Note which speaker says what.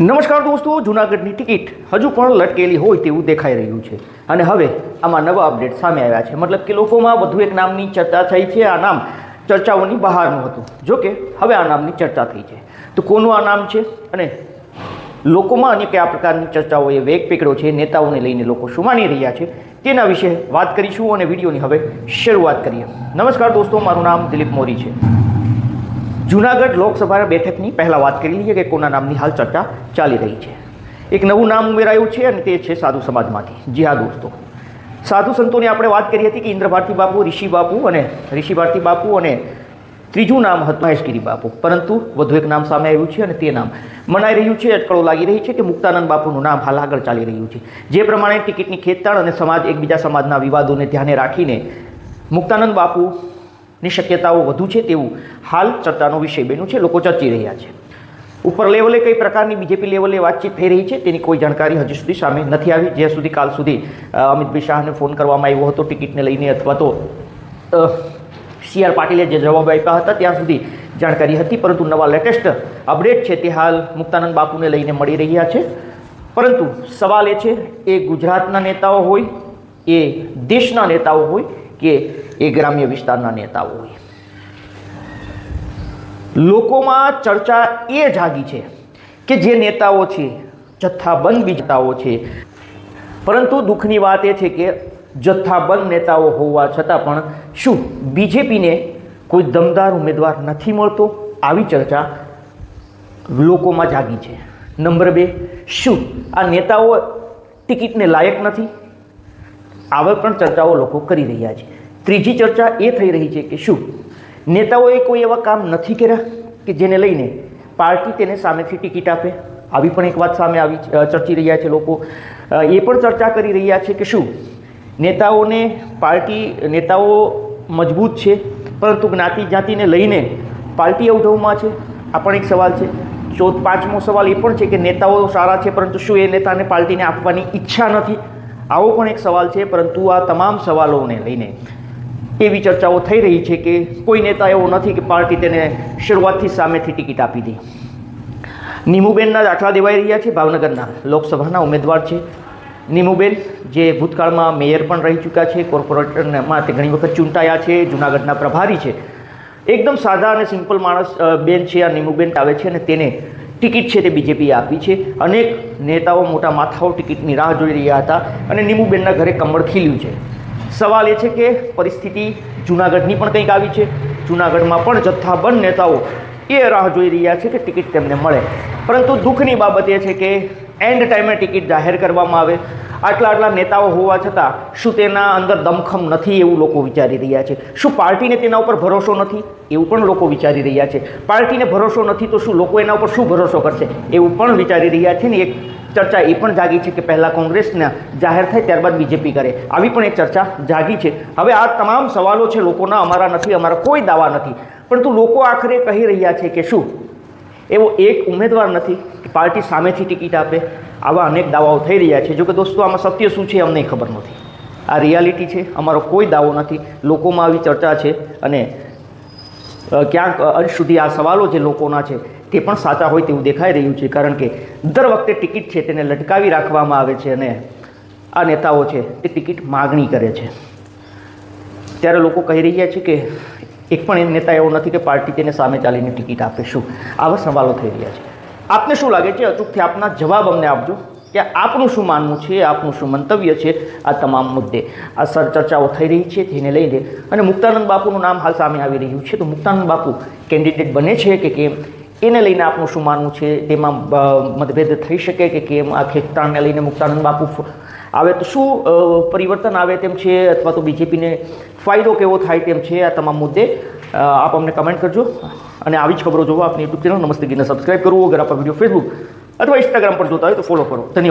Speaker 1: નમસ્કાર દોસ્તો, જૂનાગઢની ટિકિટ હજુ પણ લટકેલી હોય તેવું દેખાઈ રહ્યું છે. અને હવે આમાં નવા અપડેટ સામે આવ્યા છે. મતલબ કે લોકોમાં વધુ એક નામની ચર્ચા થઈ છે. આ નામ ચર્ચાઓની બહારનું હતું. જો કે હવે આ નામની ચર્ચા થઈ છે. તો કોનું આ નામ છે? અને લોકોમાં અને કયા પ્રકારની ચર્ચાઓએ વેગ પકડ્યો છે. નેતાઓને લઈને લોકો શું માની રહ્યા છે? તેના વિશે વાત કરીશું અને વિડીયોની હવે શરૂઆત કરીએ. નમસ્કાર દોસ્તો, મારું નામ દિલીપ મોરી છે. જૂનાગઢ લોકસભા બેઠકની પહેલાં વાત કરી લઈએ કે કોના નામની હાલ ચર્ચા ચાલી રહી છે. એક નવું નામ ઉમેરાયું છે અને તે છે સાધુ સમાજમાંથી. જી હા, દોસ્તો. સાધુ સંતોની આપણે વાત કરી હતી કે ઇન્દ્ર ભારતી બાપુ, ઋષિ બાપુ અને ઋષિ ભારતી બાપુ અને ત્રીજું નામ હતું મહેશગીરી બાપુ. પરંતુ વધુ એક નામ સામે આવ્યું છે અને તે નામ મનાઈ રહ્યું છે, અટકળો લાગી રહી છે કે મુક્તાનંદ બાપુનું નામ હાલ આગળ ચાલી રહ્યું છે. જે પ્રમાણે ટિકિટની ખેતતાણ અને સમાજ એકબીજા સમાજના વિવાદોને ધ્યાને રાખીને મુક્તાનંદ બાપુની શક્યતાઓ વધુ છે તેવું હાલ ચર્ચાનો વિષય બન્યું છે. લોકો ચર્ચી રહ્યા છે. ઉપર લેવલે કઈ પ્રકારની બીજેપી લેવલે વાતચીત થઈ રહી છે તેની કોઈ જાણકારી હજુ સુધી સામે નથી આવી. જ્યાં સુધી કાલ સુધી અમિતભાઈ શાહને ફોન કરવામાં આવ્યો હતો ટિકિટને લઈને અથવા તો સી આર પાટીલે જે જવાબ આપ્યા હતા ત્યાં સુધી જાણકારી હતી. પરંતુ નવા લેટેસ્ટ અપડેટ છે તે હાલ મુક્તાનંદ બાપુને લઈને મળી રહ્યા છે. પરંતુ સવાલ એ છે, એ ગુજરાતના નેતાઓ હોય, એ દેશના નેતાઓ હોય કે એ ગ્રામ્ય વિસ્તારના નેતાઓ હોય. લોકોમાં ચર્ચા એ જાગી છે કે જે નેતાઓ છે, જથ્થાબંધ બીજતાઓ છે. પરંતુ દુઃખની વાત એ છે કે જથ્થાબંધ નેતાઓ હોવા છતાં પણ શું બીજેપીને કોઈ દમદાર ઉમેદવાર નથી મળતો? આવી ચર્ચા લોકોમાં જાગી છે. નંબર બે, શું આ નેતાઓ ટિકિટને લાયક નથી? આવા પણ ચર્ચાઓ લોકો કરી રહ્યા છે. ત્રીજી ચર્ચા એ થઈ રહી છે કે શું? નેતાઓએ કોઈ એવા કામ નથી કર્યા કે જેને લઈને પાર્ટી તેને સામેથી ટિકિટ આપે? આવી પણ એક વાત સામે આવી ચર્ચી રહ્યા છે લોકો. એ પણ ચર્ચા કરી રહ્યા છે કે શું? નેતાઓને પાર્ટી, નેતાઓ મજબૂત છે, પરંતુ જ્ઞાતિ જાતિને લઈને પાર્ટી અવઢવમાં છે? આ પણ એક સવાલ છે. ચોથ, પાંચમો સવાલ એ પણ છે કે નેતાઓ સારા છે, પરંતુ શું એ નેતાને પાર્ટીને આપવાની ઈચ્છા નથી? આવો પણ એક સવાલ છે, પરંતુ આ તમામ સવાલોને લઈને એવી ચર્ચાઓ થઈ રહી છે કે કોઈ નેતા એવો નથી કે પાર્ટી તેને શરૂઆતથી સામેથી ટિકિટ આપી દે. નીમુબેનના દાખલા દેવાઈ રહ્યા છે, ભાવનગરના લોકસભાના ઉમેદવાર છે. નીમુબેન, જે ભૂતકાળમાં મેયર પણ રહી ચૂક્યા છે, કોર્પોરેટરમાં તે ઘણી વખત ચૂંટાયા છે, જૂનાગઢના પ્રભારી છે. એકદમ સાદા અને સિમ્પલ માણસ બેન છે, આ નીમુબેન આવે છે અને તેને ટિકિટ છે તે બીજેપીએ આપી છે. અનેક નેતાઓ મોટા માથાઓ ટિકિટની રાહ જોઈ રહ્યા હતા અને નીમુબેનના ઘરે કમળ ખીલ્યું છે. સવાલ એ છે કે પરિસ્થિતિ જૂનાગઢની પણ કંઈક આવી છે? જૂનાગઢમાં પણ જથ્થાબંધ નેતાઓ એ રાહ જોઈ રહ્યા છે કે ટિકિટ તેમને મળે. પરંતુ દુઃખની બાબત એ છે કે એન્ડ ટાઈમે ટિકિટ જાહેર કરવામાં આવે. આટલા આટલા નેતાઓ હોવા છતાં શું તેના અંદર દમખમ નથી એવું લોકો વિચારી રહ્યા છે? શું પાર્ટીને તેના ઉપર ભરોસો નથી? એવું પણ લોકો વિચારી રહ્યા છે. પાર્ટીને ભરોસો નથી તો શું લોકો એના ઉપર શું ભરોસો કરશે? એવું પણ વિચારી રહ્યા છે ને એક ચર્ચા એ પણ જાગી છે કે પહેલાં કોંગ્રેસના જાહેર થાય ત્યારબાદ બીજેપી કરે. આવી પણ એક ચર્ચા જાગી છે. હવે આ તમામ સવાલો છે લોકોના, અમારા નથી, અમારા કોઈ દાવા નથી. પરંતુ લોકો આખરે કહી રહ્યા છે કે શું એવો એક ઉમેદવાર નથી કે પાર્ટી સામેથી ટિકિટ આપે. આવા અનેક દાવાઓ થઈ રહ્યા છે. જોકે દોસ્તો, આમાં સત્ય શું છે, અમને ખબર નથી. આ રિયાલિટી છે. અમારો કોઈ દાવો નથી. લોકોમાં આવી ચર્ચા છે અને ક્યાંક અંશ સુધી આ સવાલો જે લોકોના છે તે પણ સાચા હોય તેવું દેખાઈ રહ્યું છે. કારણ કે દર વખતે ટિકિટ છે તેને લટકાવી રાખવામાં આવે છે અને આ નેતાઓ છે તે ટિકિટ માગણી કરે છે. ત્યારે લોકો કહી રહ્યા છે કે એક પણ નેતા એવો નથી કે પાર્ટી તેને સામે ચાલીને ટિકિટ આપે. શું? આવા સવાલો થઈ રહ્યા છે. આપને શું લાગે છે? અચૂકથી આપના જવાબ અમને આપજો કે આપનું શું માનવું છે? આપનું શું મંતવ્ય છે? આ તમામ મુદ્દે. આ સર ચર્ચાઓ થઈ રહી છે તેને લઈને અને મુક્તાનંદ બાપુનું નામ હાલ સામે આવી રહ્યું છે. તો મુક્તાનંદ બાપુ કેન્ડિડેટ બને છે કે કેમ? એને લઈને આપનું શું માનવું છે? તેમાં મતભેદ થઈ શકે કે કેમ? આ ખેંચતાણને લઈને મુક્તાનંદ બાપુ આવે તો શું પરિવર્તન આવે તેમ છે અથવા તો બીજેપીને ફાયદો કેવો થાય તેમ છે? આ તમામ મુદ્દે આપ અમને કમેન્ટ કરજો. અને આવી જ ખબરો જોવા આપની યુટ્યુબ ચેનલ નમસ્તે ગીને સબસ્ક્રાઇબ કરવું. અગર આપણા વીડિયો ફેસબુક અથવા ઇન્સ્ટાગ્રામ પર જોતા હોય તો ફોલો કરો. ધન્યવાદ.